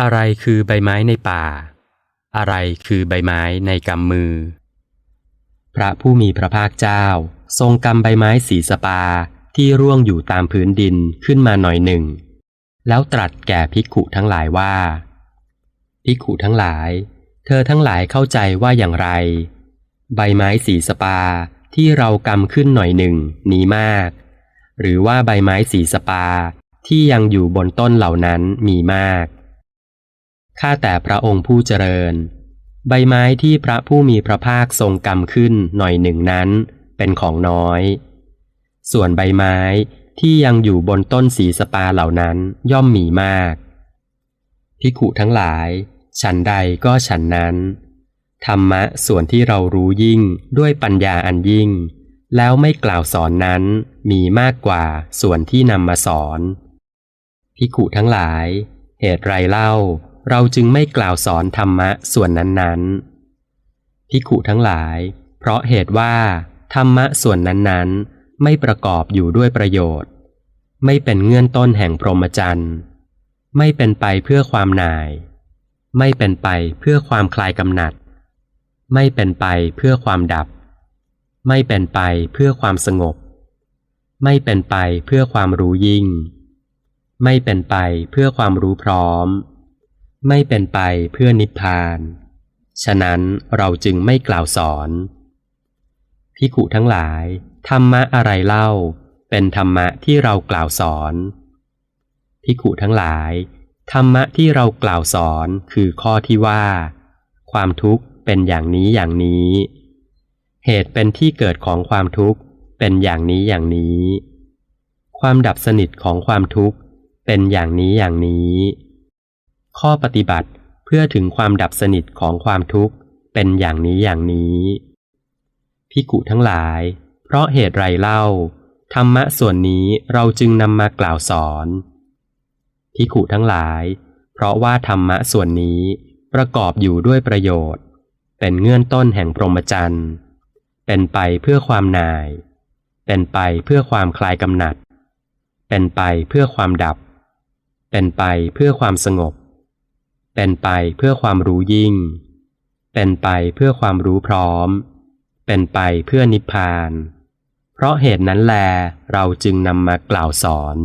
อะไรคือใบไม้ในป่า อะไรคือใบไม้ในกำมือ พระผู้มีพระภาคเจ้า ทรงกำใบไม้สีสปาที่ร่วงอยู่ตามพื้นดินขึ้นมาหน่อยหนึ่ง แล้วตรัสแก่ภิกขุทั้งหลายว่า ภิกขุทั้งหลาย เธอทั้งหลายเข้าใจว่าอย่างไร ใบไม้สีสปาที่เรากำขึ้นหน่อยหนึ่งนี้มาก หรือว่าใบไม้สีสปาที่ยังอยู่บนต้นเหล่านั้นมีมาก ข้าแต่พระองค์ผู้เจริญ ใบไม้ที่พระผู้มีพระภาคทรงกำขึ้นหน่อยหนึ่งนั้น เป็นของน้อย ส่วนใบไม้ที่ยังอยู่บนต้นสีสปาเหล่านั้นย่อมมีมาก พิขุทั้งหลาย ฉันใดก็ฉันนั้น ธรรมะส่วนที่เรารู้ยิ่งด้วยปัญญาอันยิ่ง แล้วไม่กล่าวสอนนั้นมีมากกว่าส่วนที่นำมาสอนพิขุทั้งหลาย เหตุไรเล่า เราจึงไม่กล่าวสอนธรรมะส่วนนั้นๆพิขุทั้งหลาย เพราะเหตุว่า ธรรมะส่วนนั้นๆ ไม่ประกอบอยู่ด้วยประโยชน์ ไม่เป็นเงื่อนต้นแห่งพรหมจรรย์ไม่เป็นไปเพื่อความหน่าย ไม่เป็นไปเพื่อความคลายกำหนัด ไม่เป็นไปเพื่อความดับ ไม่เป็นไปเพื่อความสงบ ไม่เป็นไปเพื่อความรู้ยิ่ง ไม่เป็นไปเพื่อความรู้พร้อม ไม่เป็นไปเพื่อนิพพาน ฉะนั้นเราจึงไม่กล่าวสอนพิขุทั้งหลาย ธรรมะอะไรเล่า เป็นธรรมะที่เรากล่าวสอนพิขุทั้งหลาย ธรรมะที่เรากล่าวสอนคือข้อที่ว่า ความทุกข์เป็นอย่างนี้อย่างนี้ เหตุเป็นที่เกิดของความทุกข์เป็นอย่างนี้อย่างนี้ ความดับสนิทของความทุกข์เป็นอย่างนี้อย่างนี้ ข้อปฏิบัติเพื่อถึงความดับสนิทของความทุกข์เป็นอย่างนี้อย่างนี้พิกุทั้งหลาย เพราะเหตุไรเล่า ธรรมะส่วนนี้เราจึงนำมากล่าวสอนพิกุทั้งหลาย เพราะว่าธรรมะส่วนนี้ประกอบอยู่ด้วยประโยชน์ เป็นเงื่อนต้นแห่งพรหมจรรย์เป็นไปเพื่อความนาย เป็นไปเพื่อความคลายกำหนัด เป็นไปเพื่อความดับ เป็นไปเพื่อความสงบ เป็นไปเพื่อความรู้ยิ่ง เป็นไปเพื่อความรู้พร้อม เป็นไปเพื่อนิพพาน เพราะเหตุนั้นแลเราจึงนำมากล่าวสอน